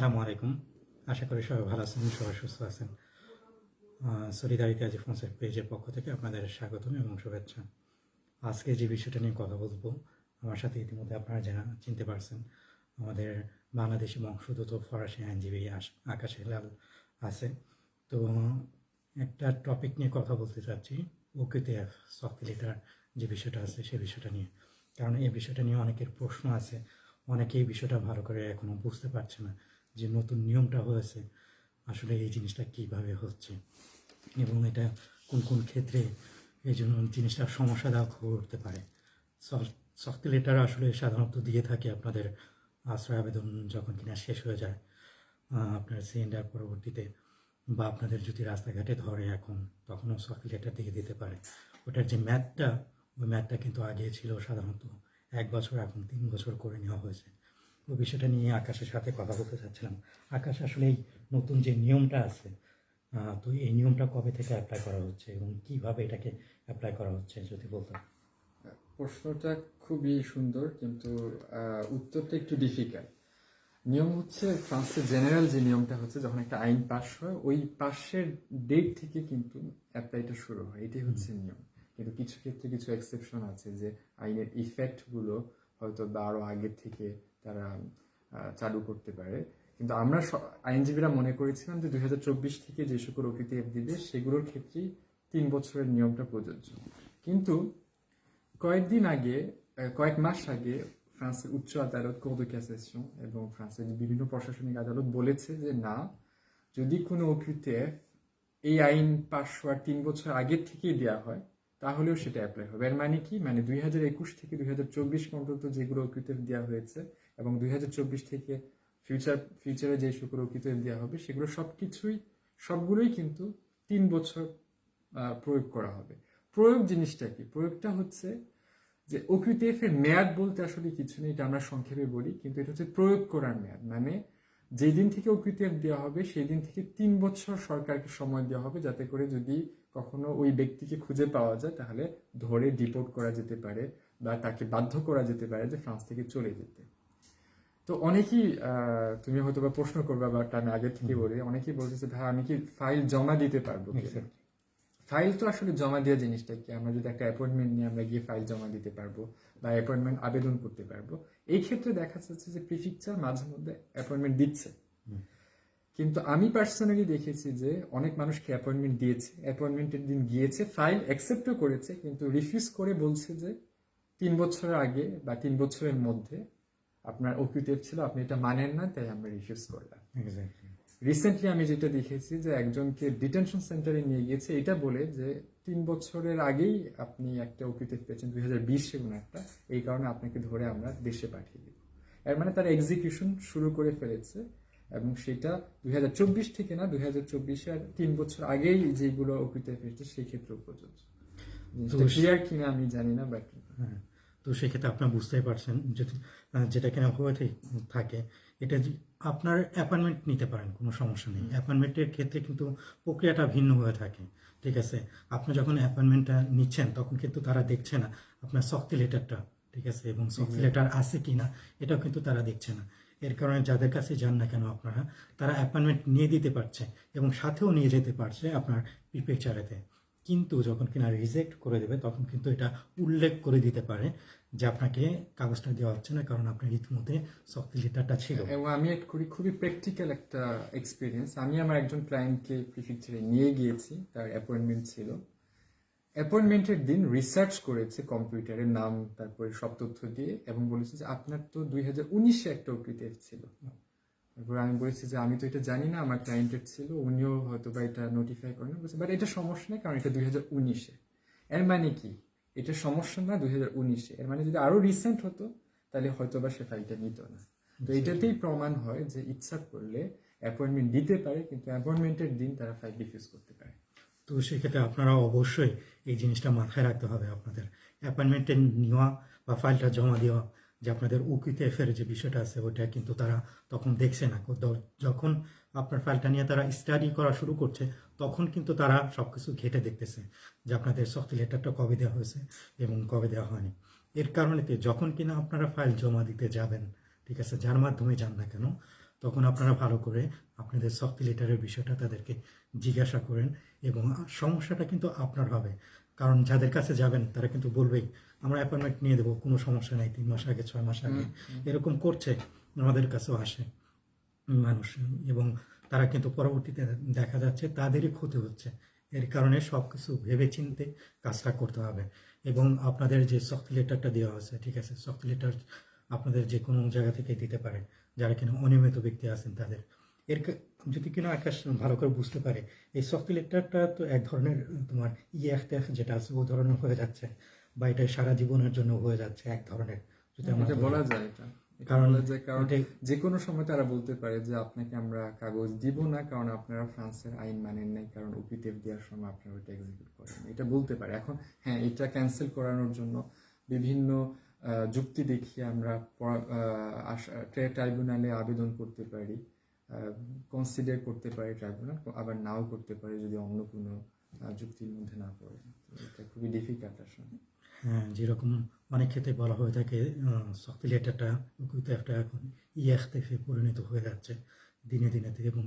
আসসালামু আলাইকুম। আশা করি সবাই ভালো আছেন, সবাই সুস্থ আছেন। সলিদারিতে আজ ফোনসের পেজের পক্ষ থেকে আপনাদের স্বাগতম এবং শুভেচ্ছা। আজকে যে বিষয়টা নিয়ে কথা বলব, আমার সাথে ইতিমধ্যে আপনারা জানা, চিনতে পারছেন, আমাদের বাংলাদেশি বংশোদ্ভূত ফরাসি আইনজীবী আকাশ হেলাল আছে। তো, একটা টপিক নিয়ে কথা বলতে চাচ্ছি ওকেতে সফট লিটার যে বিষয়টা আছে, সে বিষয়টা নিয়ে। কারণ এই বিষয়টা নিয়ে অনেকের প্রশ্ন আছে অনেকে এই বিষয়টা ভালো করে এখনও বুঝতে পারছে না। যে নতুন নিয়মটা হয়েছে, আসলে এই জিনিসটা কীভাবে হচ্ছে এবং এটা কোন কোন ক্ষেত্রে এই জন্য জিনিসটা সমস্যাদায়ক হয়ে উঠতে পারে। সফট লেটার আসলে সাধারণত দিয়ে থাকে আপনাদের আশ্রয় আবেদন যখন কিনা শেষ হয়ে যায় আপনার সিলিন্ডার পরবর্তীতে বা আপনাদের যদি রাস্তাঘাটে ধরে এখন, তখনও সফট লেটার দিয়ে দিতে পারে। ওটার যে ম্যাথটা, ওই ম্যাথটা কিন্তু আগে ছিল সাধারণত এক বছর, এখন তিন বছর করে নেওয়া হয়েছে। ওই বিষয়টা নিয়ে আকাশের সাথে কথা বলতে চাচ্ছিলাম। আকাশ আসলে এই নতুন যে নিয়মটা আছে তো এই নিয়মটা কবে থেকে অ্যাপ্লাই করা হচ্ছে এবং কীভাবে এটাকে অ্যাপ্লাই করা হচ্ছে যদি বলতাম প্রশ্নটা খুবই সুন্দর কিন্তু উত্তরটা একটু ডিফিকাল্ট নিয়ম হচ্ছে ফ্রান্সের জেনারেল যে নিয়মটা হচ্ছে, যখন একটা আইন পাশ হয়, ওই পাশের ডেট থেকে কিন্তু অ্যাপ্লাইটা শুরু হয়। এটাই হচ্ছে নিয়ম। কিন্তু কিছু ক্ষেত্রে কিছু এক্সেপশন আছে যে আইনের ইফেক্টগুলো হয়তো বা আরও আগে থেকে তারা চালু করতে পারে। কিন্তু আমরা আইনজীবীরা মনে করেছিলাম যে দুই হাজার চব্বিশ থেকে যে সকল ওপিটিএফ দিবে, সেগুলোর ক্ষেত্রেই তিন বছরের নিয়মটা প্রযোজ্য। কিন্তু কয়েকদিন আগে কয়েক মাস আগে ফ্রান্সের উচ্চ আদালত কোর cassation, এবং ফ্রান্সের বিভিন্ন প্রশাসনিক আদালত বলেছে যে না, যদি কোনো ওকিউটিএফ এই আইন পাশ হওয়ার তিন বছর আগে থেকেই দেওয়া হয় তাহলেও সেটা অ্যাপ্লাই হবে। এর মানে কি? মানে দুই হাজার একুশ থেকে দুই হাজার চব্বিশ পর্যন্ত যেগুলো ওকিউটিএফ দেওয়া হয়েছে এবং দুই হাজার চব্বিশ থেকে ফিউচার ফিউচারে যে সকল ওকিউটিএফ দেওয়া হবে, সেগুলো সব কিছুই সবগুলোই কিন্তু তিন বছর প্রয়োগ করা হবে। প্রয়োগ জিনিসটা কি? প্রয়োগটা হচ্ছে যে ওকিউটিএফ এর মেয়াদ বলতে আসলে কিছু নেই, এটা আমরা সংক্ষেপে বলি, কিন্তু এটা হচ্ছে প্রয়োগ করার মেয়াদ। মানে যেই দিন থেকে ওকিউটিএফ দেওয়া হবে সেই দিন থেকে তিন বছর সরকারকে সময় দেওয়া হবে যাতে করে যদি কখনো ওই ব্যক্তিকে খুঁজে পাওয়া যায়, তাহলে ধরে ডিপোর্ট করা যেতে পারে বা তাকে বাধ্য করা যেতে পারে যে ফ্রান্স থেকে চলে যেতে তো অনেকেই তুমি হয়তো বা প্রশ্ন করবে বা আমি আগে থেকে বলি, অনেকেই বলতেছে, ভাই, আমি কি ফাইল জমা দিতে পারব? ফাইল তো আসলে জমা দেওয়া জিনিসটা কি? আমরা যদি একটা অ্যাপয়েন্টমেন্ট নিয়ে আমরা গিয়ে ফাইল জমা দিতে পারব বা অ্যাপয়েন্টমেন্ট আবেদন করতে পারব এই ক্ষেত্রে দেখা যাচ্ছে যে প্রিফিকচার মাঝে মধ্যে অ্যাপয়েন্টমেন্ট দিচ্ছে। কিন্তু আমি পার্সোনালি দেখেছি যে অনেক মানুষকে অ্যাপয়েন্টমেন্ট দিয়েছে অ্যাপয়েন্টমেন্টের দিন গিয়েছে ফাইল অ্যাকসেপ্টও করেছে কিন্তু রিফিউজ করে বলছে যে তিন বছরের আগে বা তিন বছরের মধ্যে আপনার ওকিউটিভ ছিল আপনি এটা মানেন না তাই আমরা রিফিউজ করলাম। রিসেন্টলি আমি যেটা দেখেছি যে একজনকে ডিটেনশন সেন্টারে নিয়ে গিয়েছে এটা বলে যে তিন বছরের আগেই আপনি একটা ওকিউটিভ পেয়েছেন দুই হাজার বিশ কোনো একটা এই কারণে আপনাকে ধরে আমরা দেশে পাঠিয়ে দিব। এর মানে তার এক্সিকিউশন শুরু করে ফেলেছে এবং সেটা দুই হাজার চব্বিশ থেকে না দুই হাজার চব্বিশের তিন বছর আগেই যেগুলো ওকিউটিভ পেয়েছে সেই ক্ষেত্রেও প্রযোজ্য ক্লিয়ার কিনা আমি জানি না বাট হ্যাঁ। তো সেক্ষেত্রে আপনার বুঝতেই পারছেন যদি যেটা কিনা হয়ে থাকে। এটা আপনার অ্যাপয়েন্টমেন্ট নিতে পারেন কোনো সমস্যা নেই। অ্যাপয়েন্টমেন্টের ক্ষেত্রে কিন্তু প্রক্রিয়াটা ভিন্ন হয়ে থাকে ঠিক আছে? আপনি যখন অ্যাপয়েন্টমেন্টটা নিচ্ছেন তখন কিন্তু তারা দেখছে না আপনার শক্তি লেটারটা ঠিক আছে? এবং শক্তি লেটার আছে কি না এটাও কিন্তু তারা দেখছে না। এর কারণে যাদের কাছে যান না কেন আপনারা তারা অ্যাপয়েন্টমেন্ট নিয়ে দিতে পারছে এবং সাথেও নিয়ে যেতে পারছে আপনার পিকচারেতে কিন্তু যখন কিনা রিজেক্ট করে দেবে, তখন কিন্তু এটা উল্লেখ করে দিতে পারে যে আপনাকে কাগজটা দেওয়া হচ্ছে না, কারণ আপনার ইতিমধ্যে শক্তি লেটারটা ছিল। এবং আমি করি, খুবই প্র্যাকটিক্যাল একটা এক্সপিরিয়েন্স আমি আমার একজন ক্লায়েন্টকে প্রিফেকচারে নিয়ে গিয়েছি, তার অ্যাপয়েন্টমেন্ট ছিল। অ্যাপয়েন্টমেন্টের দিন রিসার্চ করেছে কম্পিউটারের নাম, তারপরে সব তথ্য দিয়ে, এবং বলেছে যে আপনার তো দুই হাজার উনিশে একটা ওপিটিএফ ছিল। তারপর আমি বলেছি যে আমি তো এটা জানি না আমার ক্লায়েন্টের ছিল উনিও হয়তো বা এটা নোটিফাই করেন বলছে বাট এটা সমস্যা নেই কারণ এটা দুই হাজার উনিশে। এর মানে কি? এটা সমস্যা না দুই হাজার উনিশে। এর মানে যদি আরও রিসেন্ট হতো তাহলে হয়তো বা সে ফাইলটা নিত না। তো এটাতেই প্রমাণ হয় যে ইচ্ছা করলে অ্যাপয়েন্টমেন্ট দিতে পারে কিন্তু অ্যাপয়েন্টমেন্টের দিন তারা ফাইল রিফিউজ করতে পারে। তো সেক্ষেত্রে আপনারা অবশ্যই এই জিনিসটা মাথায় রাখতে হবে আপনাদের। অ্যাপয়েন্টমেন্টে নেওয়া বা ফাইলটা জমা দেওয়া যে আপনাদের উকিতে ফের যে বিষয়টা আছে ওটা কিন্তু তারা তখন দেখছে না। যখন আপনার ফাইলটা নিয়ে তারা স্টাডি করা শুরু করছে, তখন কিন্তু তারা সব কিছু ঘেটে দেখতেছে যে আপনাদের সফট লেটারটা কবে দেওয়া হয়েছে এবং কবে দেওয়া হয়নি। এর কারণেতে যখন কিনা আপনারা ফাইল জমা দিতে যাবেন, ঠিক আছে, যার মাধ্যমে যান না কেন, তখন আপনারা ভালো করে আপনাদের শক্তি লেটারের বিষয়টা তাদেরকে জিজ্ঞাসা করেন এবং সমস্যাটা কিন্তু আপনার হবে। কারণ যাদের কাছে যাবেন তারা কিন্তু বলবেই আমরা অ্যাপয়েন্টমেন্ট নিয়ে দেবো কোনো সমস্যা নেই তিন মাস আগে ছয় মাস আগে। এরকম করছে আমাদের কাছেও আসে মানুষ। এবং তারা কিন্তু পরবর্তীতে দেখা যাচ্ছে তাদেরই ক্ষতি হচ্ছে। এর কারণে সব কিছু ভেবে চিনতে কাজটা করতে হবে। এবং আপনাদের যে শক্তি লেটারটা দেওয়া আছে ঠিক আছে? শক্তি লেটার আপনাদের যে কোনো জায়গা থেকে দিতে পারে যারা কিনা অনিয়মিত ব্যক্তি আছেন তাদের। এর যদি কিনা আকাশ ভালো করে বুঝতে পারে এই শক্তি লেটারটা তো এক ধরনের তোমার ইএফটেফ যেটা আছে ও ধরনের হয়ে যাচ্ছে বা এটা সারা জীবনের জন্য হয়ে যাচ্ছে এক ধরনের। যদি এটা ধরি। বলা যায় এটা। কারণ কারণ যে কোনো সময় তারা বলতে পারে যে আপনাকে আমরা কাগজ দিব না কারণ আপনারা ফ্রান্সের আইন মানেন নাই কারণ ওপিটেভ দেওয়ার সময় আপনারা ওইটা এক্সিকিউট করেন এটা বলতে পারে। এখন হ্যাঁ এটা ক্যান্সেল করানোর জন্য বিভিন্ন যুক্তি দেখিয়ে আমরা ট্রাইব্যুনালে আবেদন করতে পারি। কনসিডার করতে পারে ট্রাইব্যুনাল আবার নাও করতে পারে যদি অন্য কোনো যুক্তির মধ্যে না পড়ে। এটা খুবই ডিফিকাল্ট আসলে। হ্যাঁ যেরকম অনেক ক্ষেত্রে বলা হয়ে থাকে শক্তি লেটারটা কিন্তু একটা এখন ইএফতেফে পরিণত হয়ে যাচ্ছে দিনে দিনে এবং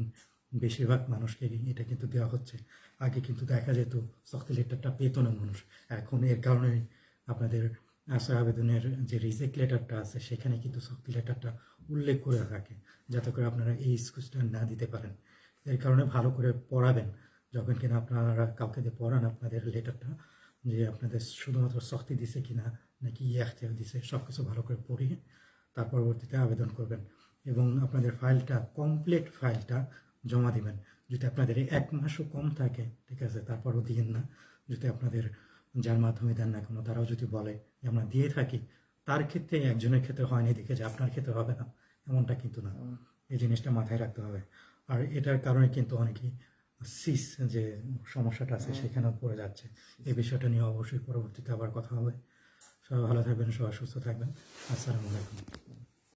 বেশিরভাগ মানুষকে এটা কিন্তু দেওয়া হচ্ছে। আগে কিন্তু দেখা যেত শক্তি লেটারটা পেত না মানুষ। এখন এর কারণে আপনাদের আশ্রয় আবেদনের যে রিজেক্ট লেটারটা আছে, সেখানে কিন্তু শক্তি লেটারটা উল্লেখ করে থাকে, যাতে করে আপনারা এই এক্সকিউজটা না দিতে পারেন। এর কারণে ভালো করে পড়াবেন। যখন কিনা আপনারা কাউকে দিয়ে পড়ান, আপনাদের লেটারটা যে আপনাদের শুধুমাত্র শক্তি দিছে কিনা, নাকি ইয়াখতেও দিছে সব কিছু ভালো করে পড়িয়ে তার পরবর্তীতে আবেদন করবেন এবং আপনাদের ফাইলটা কমপ্লিট ফাইলটা জমা দিবেন। যদি আপনাদের এক মাসও কম থাকে, ঠিক আছে, তারপরও দিয়েন না। যদি আপনাদের যার মাধ্যমে দেন না কোনো তারাও যদি বলে যে আমরা দিয়ে থাকি তার ক্ষেত্রে একজনের ক্ষেত্রে হয়নি দেখে যে আপনার ক্ষেত্রে হবে না এমনটা কিন্তু না। এই জিনিসটা মাথায় রাখতে হবে। আর এটার কারণে কিন্তু অনেকেই সিস যে সমস্যাটা আছে সেখানেও পড়ে যাচ্ছে। এই বিষয়টা নিয়ে অবশ্যই পরবর্তীতে আবার কথা হবে। সবাই ভালো থাকবেন সবাই সুস্থ থাকবেন। আসসালামু আলাইকুম।